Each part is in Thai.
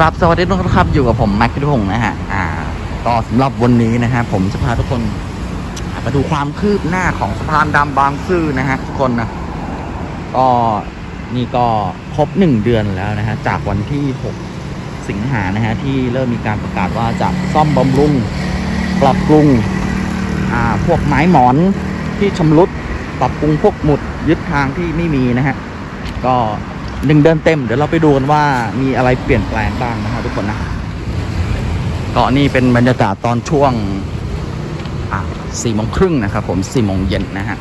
กราบสวัสดีทุกท่านครับ อยู่กับผมแม็กซ์พิพงศ์นะฮะ อ่าก็สำหรับวันนี้นะฮะ ผมจะพาทุกคนมาดูความคืบหน้าของสะพานดำบางซื่อนะฮะทุกคนนะ ก็นี่ก็ครบหนึ่งเดือนแล้วนะฮะ จากวันที่ 6 สิงหานะฮะ ที่เริ่มมีการประกาศว่าจะซ่อมบำรุง ปรับปรุง อ่า พวกไม้หมอนที่ชำรุด ปรับปรุงพวกหมุดยึดทางที่ไม่มีนะฮะ ก็ หนึ่งเดือนเต็ม เดี๋ยวเราไปดูกันว่ามีอะไรเปลี่ยนแปลงบ้างนะฮะทุกคนนะก็นี่เป็นบรรยากาศตอนช่วงอ่าสี่โมงครึ่งนะครับผมสี่โมงเย็นนะฮะ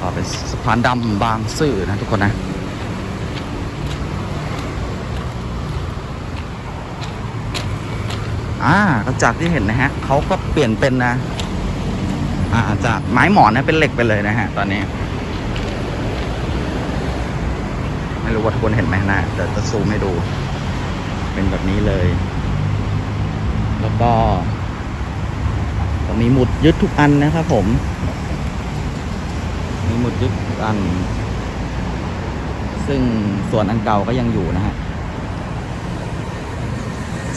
ก็เป็นสะพานดำบางซื่อนะทุกคนนะอ่าก็จากที่เห็นนะฮะเขาก็เปลี่ยนเป็นนะ อ่าจากไม้หมอนนะเป็นเหล็กไปเลยนะฮะตอนนี้ ไม่รู้ว่าทุกคนเห็นไหมนะเดี๋ยวจะซูมให้ดู เป็นแบบนี้เลย แล้วก็ก็มีหมุดยึดทุกอันนะครับผม มีหมุดยึดทุกอัน ซึ่งส่วนอันเก่าก็ยังอยู่นะฮะ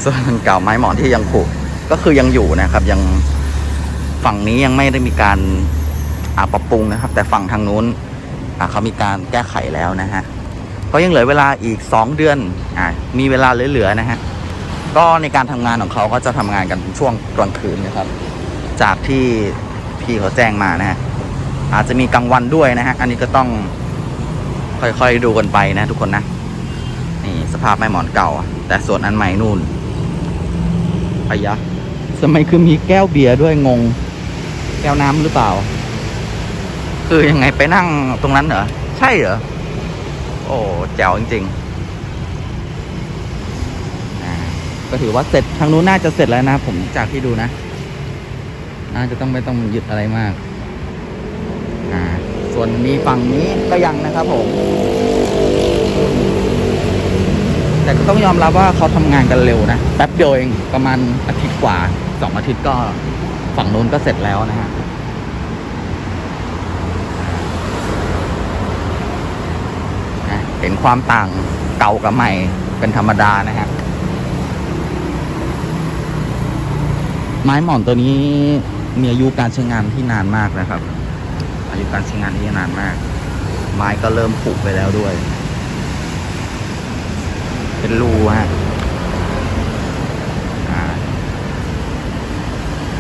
ส่วนอันเก่าไม้หมอนที่ยังผูกก็คือยังอยู่นะครับ ยังฝั่งนี้ยังไม่ได้มีการอปรับปรุงนะครับ แต่ฝั่งทางนู้นเขามีการแก้ไขแล้วนะฮะ ก็ยังเหลือเวลาอีก 2 เดือนอ่ามีเวลาเหลือๆนะฮะก็ในการทำงานของเขาก็จะทำงานกันช่วงกลางคืนนะครับ จากที่พี่เขาแจ้งมานะฮะอาจจะมีกลางวันด้วยนะฮะอันนี้ก็ต้องค่อยๆดูกันไปนะ ทุกคนนะนี่สภาพไม้หมอนเก่า แต่ส่วนอันใหม่นู่นอายะสมัยคือมีแก้วเบียร์ด้วยงง แก้วน้ำหรือเปล่า คือยังไงไปนั่งตรงนั้นเหรอ ใช่เหรอ โอ้แจ๋วจริงๆก็ถือว่าเสร็จทางนู้นน่าจะเสร็จแล้วนะ ผมจากที่ดูนะ น่าจะต้องไม่ต้องหยึดอะไรมากอ่าส่วนนี้ฝั่งนี้ก็ยังนะครับผม แต่ก็ต้องยอมรับว่าเขาทำงานกันเร็วนะแป๊บเดียวเองประมาณอาทิตย์กว่าสองอาทิตย์ก็ฝั่งนู้นก็เสร็จแล้วนะฮะ นะ เห็นความต่างเก่ากับใหม่เป็นธรรมดานะฮะไม้หมอนตัวนี้มีอายุการใช้งานที่นานมากนะครับ อายุการใช้งานที่นานมาก ไม้ก็เริ่มผุไปแล้วด้วย เป็นรูฮะ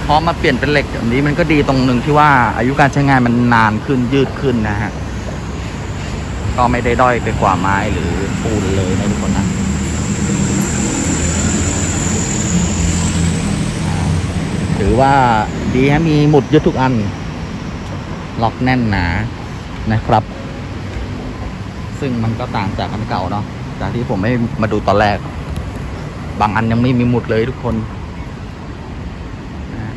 พอมาเปลี่ยนเป็นเหล็กแบบนี้มันก็ดีตรงหนึ่งที่ว่าอายุการใช้งานมันนานขึ้นยืดขึ้นนะฮะ ก็ไม่ได้ด้อยไปกว่าไม้หรือปูนเลยนะทุกคนนะถือว่าดีฮะมีหมุดยึดทุกอัน ล็อกแน่นหนานะครับ ซึ่งมันก็ต่างจากอันเก่าเนาะจากที่ผมไม่มาดูตอนแรก บางอันยังไม่มีหมุดเลยทุกคนนะ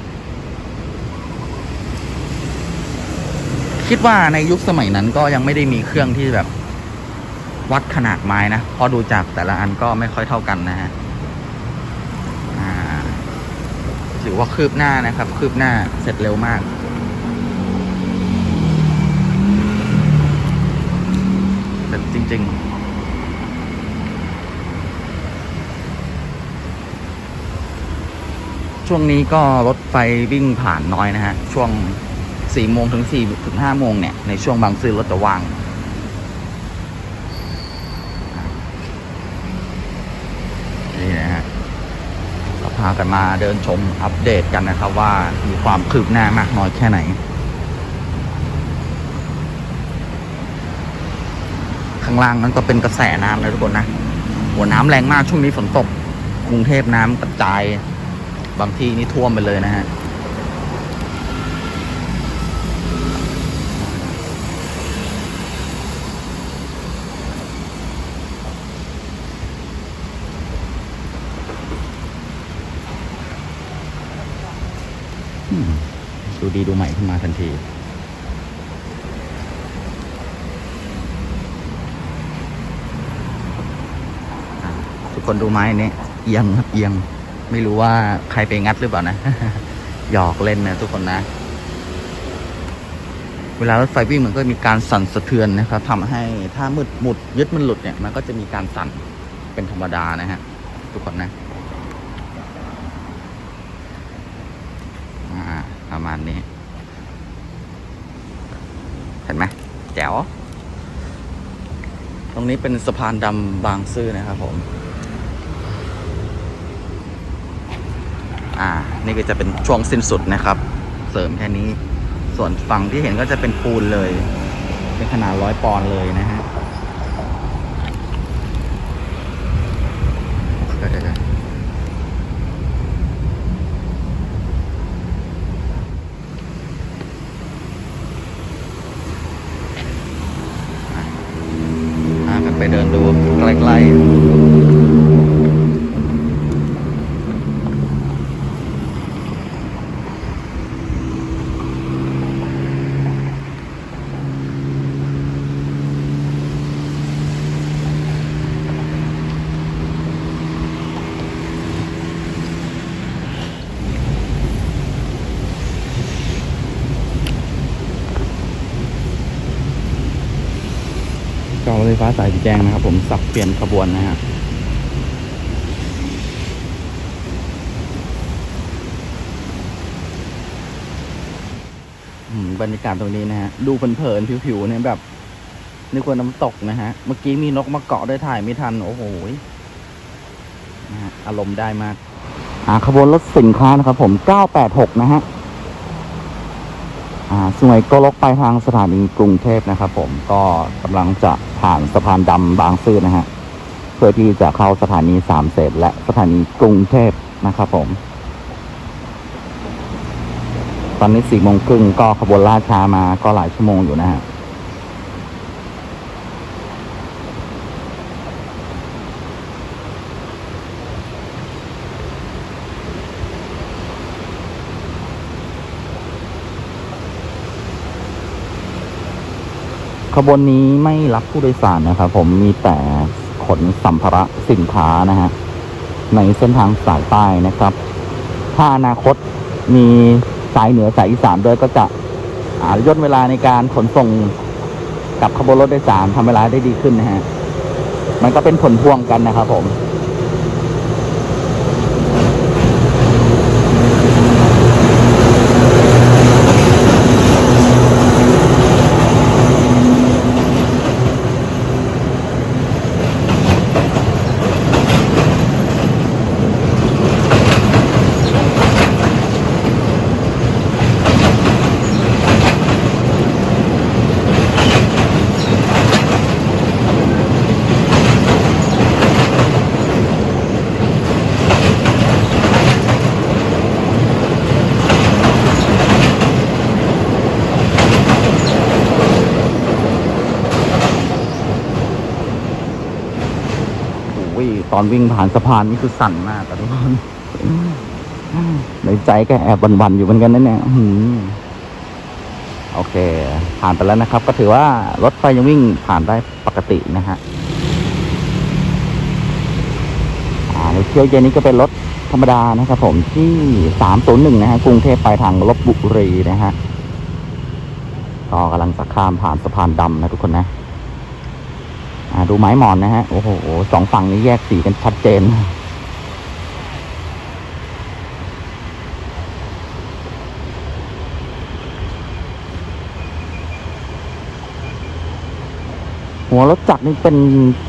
คิดว่าในยุคสมัยนั้นก็ยังไม่ได้มีเครื่องที่แบบวัดขนาดไม้นะเพราะดูจากแต่ละอันก็ไม่ค่อยเท่ากันนะฮะถือว่าคืบหน้านะครับ คืบหน้าเสร็จเร็วมาก เสร็จจริง ๆช่วงนี้ก็รถไฟวิ่งผ่านน้อยนะฮะ ช่วง สี่โมงถึงสี่ถึงห้าโมงเนี่ย ในช่วงบางซื่อรถจะว่างนี่นะฮะเราพากันมาเดินชมอัปเดตกันนะครับว่ามีความคืบหน้ามากน้อยแค่ไหนข้างล่างนั้นก็เป็นกระแสน้ำนะทุกคนนะ หัวน้ำแรงมากช่วงนี้ฝนตก กรุงเทพน้ำกระจาย บางที่นี่ท่วมไปเลยนะฮะ ดีดูใหม่ขึ้นมาทันที ทุกคนดูไม้นี้เอียงครับเอียงไม่รู้ว่าใครไปงัดหรือเปล่านะ หยอกเล่นนะทุกคนนะ เวลารถไฟวิ่งมันก็มีการสั่นสะเทือนนะครับทำให้ถ้ามืดหมุดยึดมันหลุดเนี่ย มันก็จะมีการสั่นเป็นธรรมดานะฮะ ทุกคนนะ อ่า ประมาณนี้ เห็นไหมแจ๋ว ตรงนี้เป็นสะพานดำบางซื่อนะครับผม อ่า นี่ก็จะเป็นช่วงสิ้นสุดนะครับ เสริมแค่นี้ ส่วนฝั่งที่เห็นก็จะเป็นปูนเลย เป็นขนาดร้อยปอนเลยนะฮะเอออ่ากันไปเดินดูใกล้ๆ จอรถ ไฟฟ้าสายสีแดงนะครับผมสับเปลี่ยนขบวนนะฮะอืมบรรยากาศตรงนี้นะฮะ ดูเพลินๆผิวๆเนี่ยแบบนึกว่าน้ำตกนะฮะ เมื่อกี้มีนกมาเกาะได้วยถ่ายไม่ทัน โอ้โหนะฮะอารมณ์ได้มาก อ่าขบวนรถสินค้านะครับผม 986 นะฮะ อ่าสวยก็ลกไปทางสถานีกรุงเทพนะครับผมก็กำลังจะ ผ่านสะพานดำบางซื่อนะฮะ เพื่อที่จะเข้าสถานีสามเสดและสถานีกรุงเทพนะครับผม ตอนนี้สี่โมงครึ่งก็ขบวนล่าช้ามาก็หลายชั่วโมงอยู่นะฮะ ขบวนนี้ไม่รับผู้โดยสารนะครับ ผมมีแต่ขนสัมภาระสินค้านะฮะในเส้นทางสายใต้นะครับ ถ้าอนาคตมีสายเหนือสายอีสานด้วยก็จะอาย่นเวลาในการขนส่งกับขบวนรถโดยสารทำเวลาได้ดีขึ้นนะฮะมันก็เป็นผลพวงกันนะครับผม ยตอนวิ่งผ่านสะพานนี่คือสั่นมากอะทุกคนในใจก็แอบวันๆอยู่เหมือนกันนะเนี่ยอื้อหือโอเค ผ่านไปแล้วนะครับ ก็ถือว่ารถไฟยังวิ่งผ่านได้ปกตินะฮะอ่าในเที่ยวเย็นนี้ก็เป็นรถธรรมดานะครับผมที่สามศูนย์หนึ่งนะฮะกรุงเทพไปทางลบบุรีนะฮะก็กำลังจะข้ามผ่านสะพานดำนะทุกคนนะ อ่าดูไม้หมอนนะฮะ โอ้โหสองฝั่งนี้แยกสีกันชัดเจน หัวรถจักรนี่เป็น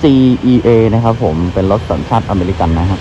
GEA นะครับผม เป็นรถสัญชาติอเมริกันนะครับ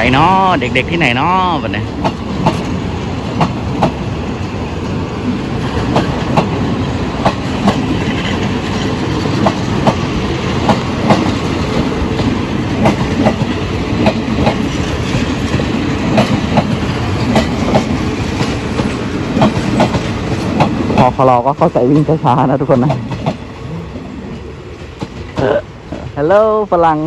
รเนาะเด็กๆที่ไหนเนาะแบบนี้พอคลอก็เข้าใส่วิ่งช้าๆนะทุกคนนะฮัลโหลฝรั่ง